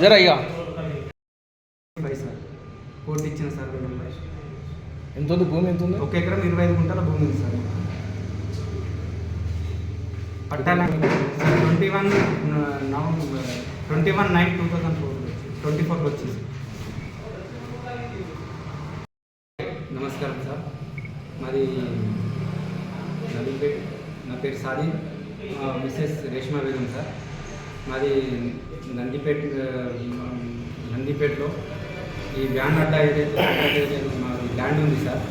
జరా ఇక sir court ఇచ్చిన నెంబర్ ఎంత ఉంది భూమి ఎంత ఉంది ఒక ఎకరం ఇరవై ఐదు గుంటల భూమి ఉంది సార్. పట్టాల twenty one November twenty one nine two thousand four twenty ఫోర్కి వచ్చింది. నమస్కారం సార్. మాది నవీపేట్ నా పేరు సాది మిస్సెస్ రేష్మా బేగం సార్. మాది నందిపేట్ నందిపేటలో ఈ బ్యాండ్ అడ్డా ఏదైతే మాది ల్యాండ్ ఉంది సార్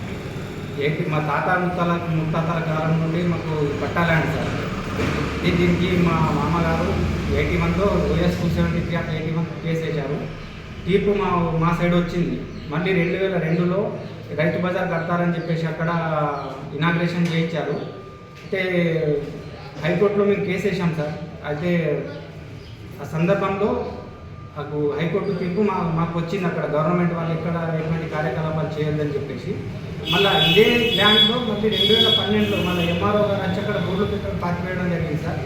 ఏంటి మా తాత ముత్తాల ముత్తాతల కాలం నుండి మాకు పట్టా ల్యాండ్ సార్. దీనికి మా మామగారు ఎయిటీ వన్లో ఓఎస్ టూ సెవెంటీ త్రీ అట్లా ఎయిటీ వన్ కేసు వేశారు. తీర్పు మా మా సైడ్ వచ్చింది. మళ్ళీ రెండు వేల రెండులో రైతు బజార్ కడతారని చెప్పేసి అక్కడ ఇనాగ్రేషన్ చేయించారు. అయితే హైకోర్టులో మేము కేసు వేసాం సార్. అయితే ఆ సందర్భంలో మాకు హైకోర్టు తీర్పు మా మాకు వచ్చింది అక్కడ. గవర్నమెంట్ వాళ్ళు ఎక్కడ ఎటువంటి కార్యకలాపాలు చేయొద్దని చెప్పేసి. మళ్ళీ ఇదే ల్యాండ్లో మళ్ళీ రెండు వేల పన్నెండులో మళ్ళీ ఎంఆర్ఓ గారు వచ్చి అక్కడ బోర్డు పెట్టి పాతివేయడం జరిగింది సార్.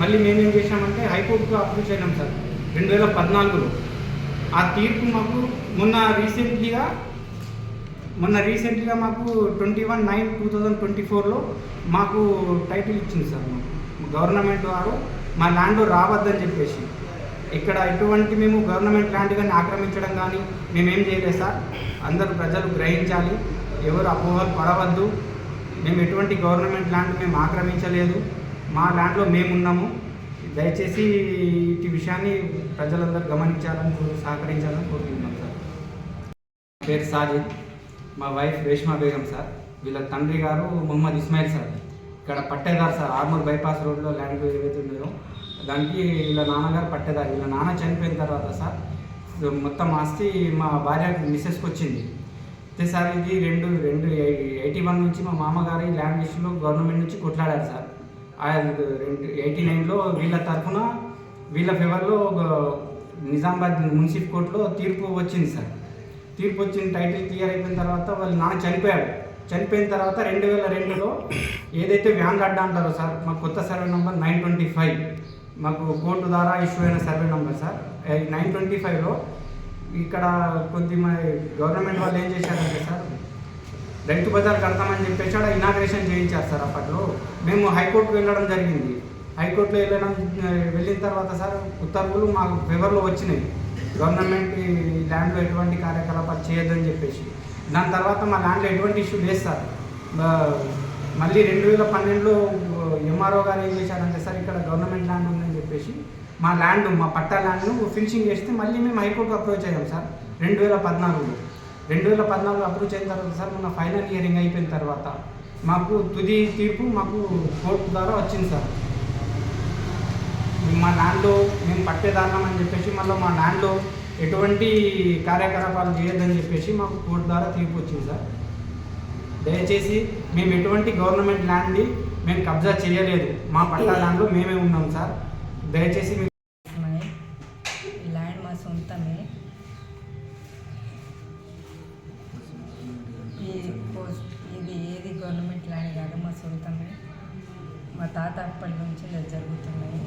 మళ్ళీ మేమేం చేశామంటే హైకోర్టుకు అప్రూవ్ చేయడం సార్ రెండు వేల పద్నాలుగులో. ఆ తీర్పు మాకు మొన్న రీసెంట్లీగా మొన్న రీసెంట్గా మాకు twenty one nine two thousand twenty ఫోర్లో మాకు టైటిల్ ఇచ్చింది సార్ మాకు. గవర్నమెంట్ వారు మా ల్యాండ్ రావద్దని చెప్పేసి. ఇక్కడ ఎటువంటి మేము గవర్నమెంట్ ల్యాండ్ కానీ ఆక్రమించడం కానీ మేమేం చేయలేదు సార్. అందరూ ప్రజలు గ్రహించాలి. ఎవరు అపోహలు పడవద్దు. మేము ఎటువంటి గవర్నమెంట్ ల్యాండ్ మేము ఆక్రమించలేదు. మా ల్యాండ్లో మేము ఉన్నాము దయచేసి ఈ విషయాన్ని ప్రజలందరూ గమనించాలని సహకరించాలని కోరుకుంటున్నాం సార్. పేరు సాజిద్. మా వైఫ్ రేష్మా బేగం సార్. వీళ్ళ తండ్రి గారు మొహమ్మద్ ఇస్మాయిల్ సార్. ఇక్కడ పట్టేదారు సార్. ఆర్మూర్ బైపాస్ రోడ్లో ల్యాండ్ ఏవైతే ఉన్నాయో దానికి వీళ్ళ నాన్నగారు పట్టేదారు వీళ్ళ నాన్న చనిపోయిన తర్వాత సార్ మొత్తం ఆస్తి మా భార్య మిస్సెస్కి వచ్చింది. అయితే సార్ ఇది రెండు రెండు ఎయిటీ వన్ నుంచి మా మామగారి ల్యాండ్ విషయంలో గవర్నమెంట్ నుంచి కొట్లాడారు సార్. ఆ రెండు ఎయిటీ నైన్లో వీళ్ళ తరఫున వీళ్ళ ఫేవర్లో నిజామాబాద్ మున్సిపల్ కోర్టులో తీర్పు వచ్చింది సార్. తీర్పు వచ్చిన టైటిల్ క్లియర్ అయిపోయిన తర్వాత వాళ్ళు నాన్న చనిపోయాడు. చనిపోయిన తర్వాత రెండు వేల రెండులో ఏదైతే వ్యాన్ అడ్డా అంటారో సార్ మా కొత్త survey number nine twenty five. మాకు కోర్టు ద్వారా ఇష్యూ అయిన survey number sir. Nine twenty ఫైవ్లో ఇక్కడ కొద్ది మరి గవర్నమెంట్ వాళ్ళు ఏం చేశారంటే సార్ రైతు బజార్ కడతామని చెప్పేసి ఆడ ఇనాగ్రేషన్ చేయించారు సార్ అప్పట్లో. మేము హైకోర్టుకు వెళ్ళడం జరిగింది. హైకోర్టులో వెళ్ళడం వెళ్ళిన తర్వాత సార్ ఉత్తర్వులు మాకు ఫేవర్లో వచ్చినాయి. గవర్నమెంట్ ల్యాండ్లో ఎటువంటి కార్యకలాపాలు చేయొద్దని చెప్పేసి. దాని తర్వాత మా ల్యాండ్లో ఎటువంటి ఇష్యూ లేదు సార్. మళ్ళీ రెండు వేల పన్నెండులో ఎంఆర్ఓ గారు ఏం చేశారంటే సార్ ఇక్కడ గవర్నమెంట్ ల్యాండ్ చెప్పేసి మా ల్యాండ్ మా పట్టా ల్యాండ్ను ఫినిషింగ్ చేస్తే మళ్ళీ మేము హైకోర్టు అప్రోచ్ అయ్యాం సార్. రెండు వేల పద్నాలుగులో. రెండు వేల పద్నాలుగు అప్రూవ్ అయిన తర్వాత సార్ మన ఫైనల్ హియరింగ్ అయిపోయిన తర్వాత మాకు తుది తీర్పు మాకు కోర్టు ద్వారా వచ్చింది సార్. మా ల్యాండ్లో మేము పట్టేదారులం అని చెప్పేసి మళ్ళీ మా ల్యాండ్లో ఎటువంటి కార్యకలాపాలు చేయొద్దని చెప్పేసి మాకు కోర్టు ద్వారా తీర్పు వచ్చింది సార్. దయచేసి మేము ఎటువంటి గవర్నమెంట్ ల్యాండ్ని మేము కబ్జా చేయలేదు. మా పట్టా ల్యాండ్లో మేమే ఉన్నాం సార్. దయచేసి ల్యాండ్ మా సొంతమే. ఈ పోస్ట్ ఇది ఏది గవర్నమెంట్ ల్యాండ్ కాదు మా సొంతమే. మా తాత అప్పటి నుంచి జరుగుతున్నాయి.